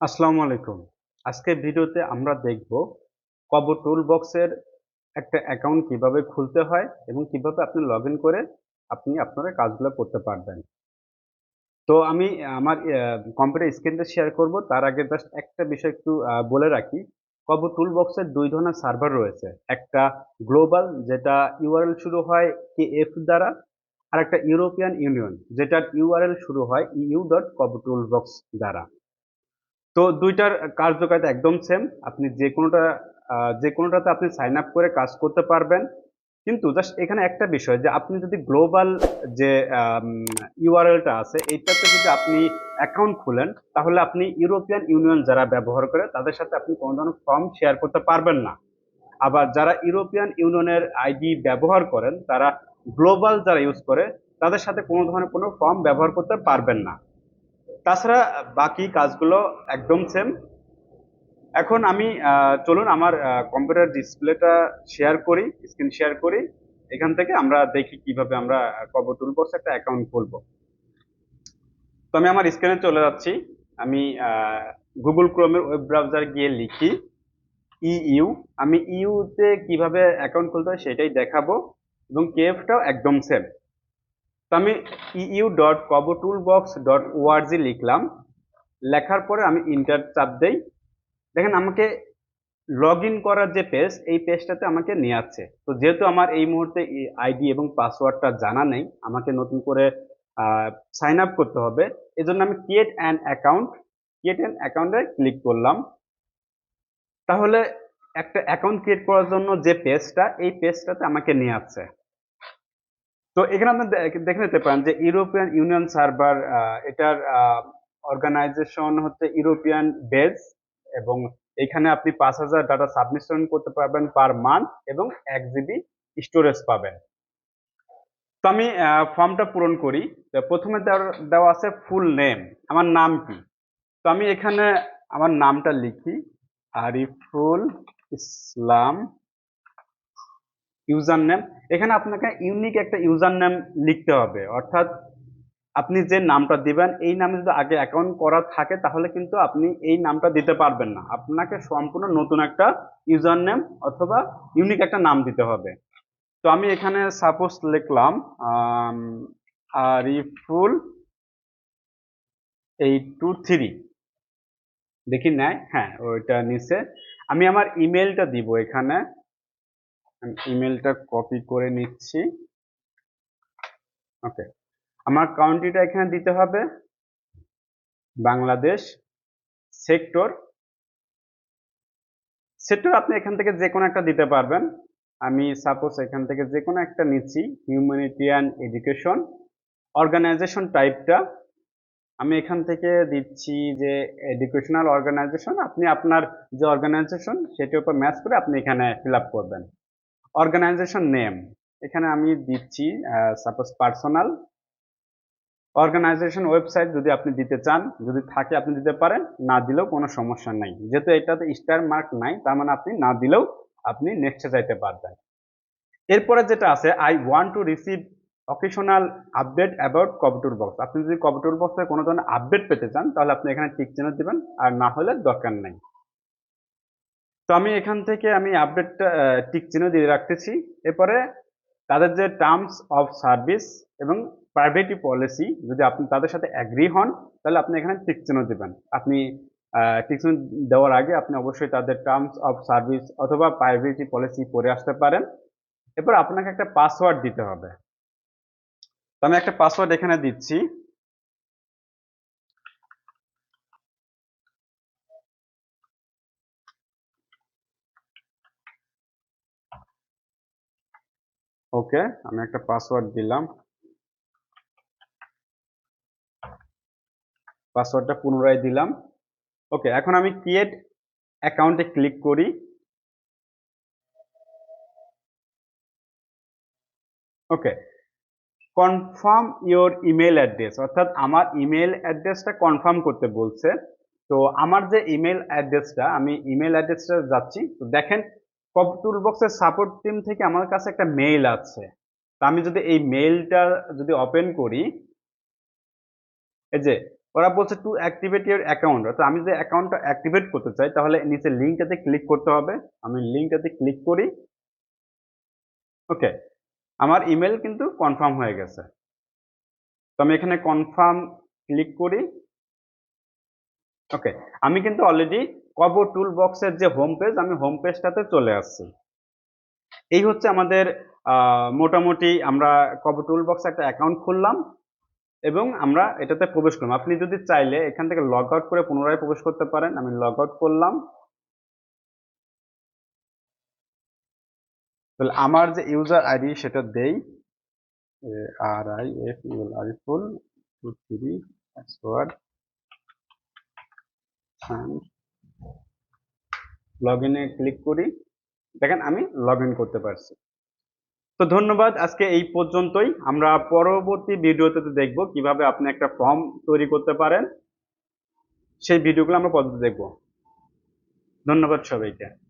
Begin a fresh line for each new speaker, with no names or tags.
আসসালামু আলাইকুম। আজকে ভিডিওতে আমরা দেখব কব টুল বক্সের একটা অ্যাকাউন্ট কীভাবে খুলতে হয় এবং কীভাবে আপনি লগ করে আপনি আপনার কাজগুলো করতে পারবেন। তো আমি, আমার কম্পিউটার স্ক্রিনটা শেয়ার করব। তার আগে জাস্ট একটা বিষয় একটু বলে রাখি। কব টুল বক্সের দুই ধরনের সার্ভার রয়েছে। একটা গ্লোবাল যেটা ইউআরএল শুরু হয় কে এফ দ্বারা আর একটা ইউরোপিয়ান ইউনিয়ন যেটার ইউআরএল শুরু হয় ইউ ডট কব টুল বক্স দ্বারা। তো দুইটার কার্যকারিতা একদম সেম আপনি যে কোনোটা যে কোনোটাতে আপনি সাইন আপ করে কাজ করতে পারবেন। কিন্তু জাস্ট এখানে একটা বিষয় যে আপনি যদি গ্লোবাল যে ইউআরএলটা আছে, এইটাতে যদি আপনি অ্যাকাউন্ট খুলেন, তাহলে আপনি ইউরোপিয়ান ইউনিয়ন যারা ব্যবহার করে, তাদের সাথে আপনি কোনো ধরনের ফর্ম শেয়ার করতে পারবেন না। আবার যারা ইউরোপিয়ান ইউনিয়নের আইডি ব্যবহার করেন, তারা গ্লোবাল যারা ইউজ করে, তাদের সাথে কোনো ধরনের কোনো ফর্ম ব্যবহার করতে পারবেন না। তাছাড়া বাকি কাজগুলো একদম সেম এখন আমি চলুন আমার কম্পিউটার ডিসপ্লেটা শেয়ার করি স্ক্রিন শেয়ার করি। এখান থেকে আমরা দেখি কীভাবে আমরা কবর টুলবক্স একটা অ্যাকাউন্ট খুলবো। তো আমি আমার স্ক্রিনে চলে যাচ্ছি। আমি গুগল ক্রোমের ওয়েব ব্রাউজার গিয়ে লিখি। ইইউ আমি ইউতে কীভাবে অ্যাকাউন্ট খুলতে হয় সেটাই দেখাবো। এবং কেএফটাও একদম সেম তো আমি U dot Kobo tool box dot ORG লিখলাম। লেখার পরে আমি ইন্টার চাপ দেই। দেখেন আমাকে লগ ইন করার যে পেজ এই পেজটাতে আমাকে নিয়ে আসছে। তো যেহেতু আমার এই মুহূর্তে আইডি এবং পাসওয়ার্ডটা জানা নেই, আমাকে নতুন করে সাইন আপ করতে হবে। এজন্য আমি create an account create an অ্যাকাউন্টে ক্লিক করলাম। তাহলে একটা অ্যাকাউন্ট ক্রিয়েট করার জন্য যে পেজটা এই পেজটাতে আমাকে নিয়ে আসছে। তো এখানে আপনি দেখে নিতে পারেন যে ইউরোপিয়ান ইউনিয়ন সার্ভার এটার অর্গানাইজেশন হচ্ছে ইউরোপিয়ান বেজ এবং এখানে আপনি পাঁচ হাজার ডাটা সাবমিশন করতে পারবেন পার মান্থ এবং এক জিবি স্টোরেজ পাবেন। তো আমি ফর্মটা পূরণ করি। প্রথমে দেওয়া আছে ফুল নেম আমার নাম কি? তো আমি এখানে আমার নামটা লিখি, আরিফুল ইসলাম ইউজার নেম এখানে আপনাকে ইউনিক একটা ইউজার নেম লিখতে হবে। অর্থাৎ আপনি যে নামটা দিবেন, এই নামে যদি আগে অ্যাকাউন্ট করা থাকে, তাহলে কিন্তু আপনি এই নামটা দিতে পারবেন না। আপনাকে সম্পূর্ণ নতুন একটা ইউজার নেম অথবা ইউনিক একটা নাম দিতে হবে। তো আমি এখানে সাপোজ লিখলাম আরিফুল এইট টু থ্রি। দেখি নেয়? হ্যাঁ ওইটা নিচে। আমি আমার ইমেলটা দিব এখানে। ইমেলটা কপি করে নিচ্ছি। ওকে আমার কাউন্ট্রিটা এখানে দিতে হবে। বাংলাদেশ সেক্টর সেক্টর আপনি এখান থেকে যে কোনো একটা দিতে পারবেন। আমি সাপোজ এখান থেকে যে কোনো একটা নিচ্ছি। হিউম্যানিটিয়ান এডুকেশন অর্গানাইজেশন টাইপটা আমি এখান থেকে দিচ্ছি যে এডুকেশনাল অর্গানাইজেশন আপনি আপনার যে অর্গানাইজেশন সেটার উপর ম্যাচ করে আপনি এখানে ফিল করবেন। অর্গানাইজেশন নেম এখানে আমি দিচ্ছি সাপোজ পার্সোনাল অর্গানাইজেশন ওয়েবসাইট যদি আপনি দিতে চান, যদি থাকে আপনি দিতে পারেন, না দিলেও কোনো সমস্যা নাই। যেহেতু এটাতে স্টার মার্ক নাই, তার মানে আপনি না দিলেও আপনি নেক্সটে যাইতে পারবেন। এরপরে যেটা আছে I want to receive occasional update about computer box আপনি যদি কম্পিউটার বক্সে কোনো ধরনের আপডেট পেতে চান, তাহলে আপনি এখানে টিক চিহ্ন দিবেন, আর না হলে দরকার নেই। তো আমি এখান থেকে আমি আপডেটটা টিক চিহ্ন দিয়ে রাখতেছি। এরপরে তাদের যে টার্মস অফ সার্ভিস এবং প্রাইভেটি পলিসি যদি আপনি তাদের সাথে অ্যাগ্রি হন, তাহলে আপনি এখানে টিক চিহ্ন দেবেন। আপনি টিক চিহ্ন দেওয়ার আগে আপনি অবশ্যই তাদের টার্মস অফ সার্ভিস অথবা প্রাইভেটি পলিসি পড়ে আসতে পারেন। এরপর আপনাকে একটা পাসওয়ার্ড দিতে হবে। তো আমি একটা পাসওয়ার্ড এখানে দিচ্ছি। ওকে, আমি একটা পাসওয়ার্ড দিলাম। পাসওয়ার্ডটা পুনরায় দিলাম। ওকে, এখন আমি ক্রিয়েট অ্যাকাউন্টে ক্লিক করি। Okay confirm your email address অর্থাৎ আমার ইমেল অ্যাড্রেসটা কনফার্ম করতে বলছে। তো আমার যে ইমেল অ্যাড্রেসটা আমি ইমেল অ্যাড্রেসটা যাচ্ছি। তো দেখেন কম্পিউটার বক্সের সাপোর্ট টিম থেকে আমার কাছে একটা মেইল আছে। তো আমি যদি এই মেইলটা যদি ওপেন করি, এই যে, ওরা বলছে টু অ্যাক্টিভেট ইউর অ্যাকাউন্ট তো আমি যে অ্যাকাউন্টটা অ্যাক্টিভেট করতে চাই, তাহলে নিচে লিঙ্কটাতে ক্লিক করতে হবে। আমি লিঙ্কটাতে ক্লিক করি। ওকে আমার ইমেল কিন্তু কনফার্ম হয়ে গেছে। তো আমি এখানে কনফার্ম ক্লিক করি। ওকে আমি কিন্তু অলরেডি কবো টুল বক্সের যে হোম পেজ আমি হোম পেজটাতে চলে আসছি। এই হচ্ছে আমাদের মোটামুটি আমরা কবো টুল বক্স একটা অ্যাকাউন্ট খুললাম এবং আমরা এটাতে প্রবেশ করলাম। আপনি যদি চাইলে এখান থেকে লগ আউট করে পুনরায় প্রবেশ করতে পারেন। আমি লগ আউট করলাম। তাহলে আমার যে ইউজার আইডি সেটা দেই। R I F U L Ariful two three password log ইনে ক্লিক করি। দেখেন, আমি লগ করতে পারছি। তো ধন্যবাদ, আজকে এই পর্যন্তই। আমরা পরবর্তী ভিডিওতে দেখব কীভাবে আপনি একটা ফর্ম তৈরি করতে পারেন। সেই ভিডিওগুলো আমরা পদ্ধতি দেখব। ধন্যবাদ সবাইকে।